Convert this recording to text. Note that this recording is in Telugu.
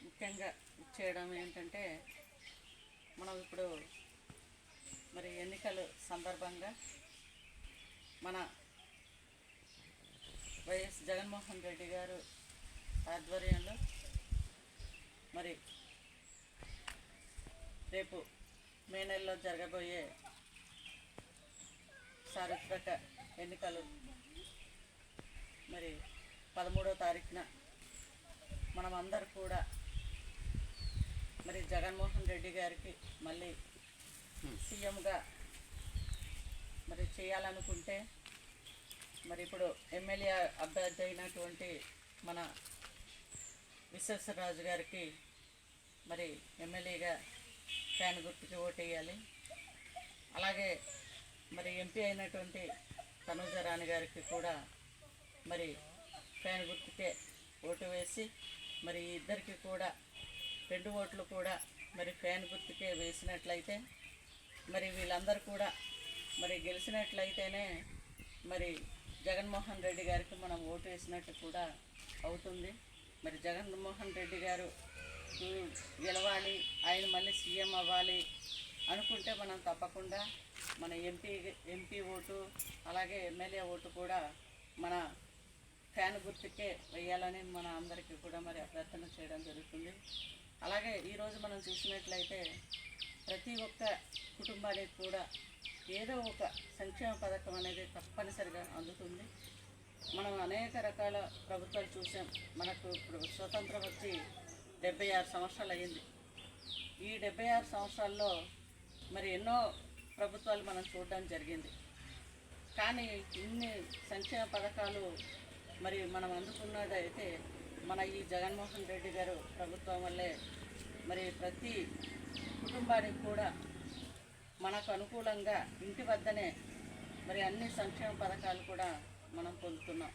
ముఖ్యంగా చేయడం ఏంటంటే మనం ఇప్పుడు మరి ఎన్నికలు సందర్భంగా మన వైఎస్ జగన్మోహన్ రెడ్డి గారు ఆధ్వర్యంలో మరి రేపు మే నెలలో జరగబోయే చారిత్రక ఎన్నికలు మరి పదమూడో తారీఖున మనమందరూ కూడా జగన్మోహన్ రెడ్డి గారికి మళ్ళీ సీఎంగా మరి చేయాలనుకుంటే మరి ఇప్పుడు ఎమ్మెల్యే అభ్యర్థి అయినటువంటి మన విశ్వేశ్వరరాజు గారికి మరి ఎమ్మెల్యేగా ఫ్యాన్ గుర్తుకి ఓటేయాలి. అలాగే మరి ఎంపీ అయినటువంటి తనూజ రాణి గారికి కూడా మరి ఫ్యాన్ గుర్తుకే ఓటు వేసి మరి ఇద్దరికి కూడా రెండు ఓట్లు కూడా మరి ఫ్యాన్ గుర్తుకే వేసినట్లయితే మరి వీళ్ళందరూ కూడా మరి గెలిచినట్లయితేనే మరి జగన్మోహన్ రెడ్డి గారికి మనం ఓటు వేసినట్టు కూడా అవుతుంది. మరి జగన్మోహన్ రెడ్డి గారు గెలవాలి ఆయన మళ్ళీ సీఎం అవ్వాలి అనుకుంటే మనం తప్పకుండా మన ఎంపీ ఎంపీ ఓటు అలాగే ఎమ్మెల్యే ఓటు కూడా మన ఫ్యాన్ గుర్తుకే వేయాలని మన అందరికీ కూడా మరి అభ్యర్థన చేయడం జరుగుతుంది. అలాగే ఈరోజు మనం చూసినట్లయితే ప్రతి ఒక్క కుటుంబానికి కూడా ఏదో ఒక సంక్షేమ పథకం అనేది తప్పనిసరిగా అందుతుంది. మనం అనేక రకాల ప్రభుత్వాలు చూసాం. మనకు ఇప్పుడు స్వతంత్రం వచ్చి డెబ్బై ఆరు సంవత్సరాలు అయ్యింది ఈ డెబ్బై ఆరు సంవత్సరాల్లో మరి ఎన్నో ప్రభుత్వాలు మనం చూడడం జరిగింది. కానీ ఇన్ని సంక్షేమ పథకాలు మరి మనం అందుకున్నదైతే మన ఈ జగన్మోహన్ రెడ్డి గారు ప్రభుత్వం వల్లే మరి ప్రతి కుటుంబానికి కూడా మనకు అనుకూలంగా ఇంటి వద్దనే మరి అన్ని సంక్షేమ పథకాలు కూడా మనం పొందుతున్నాం.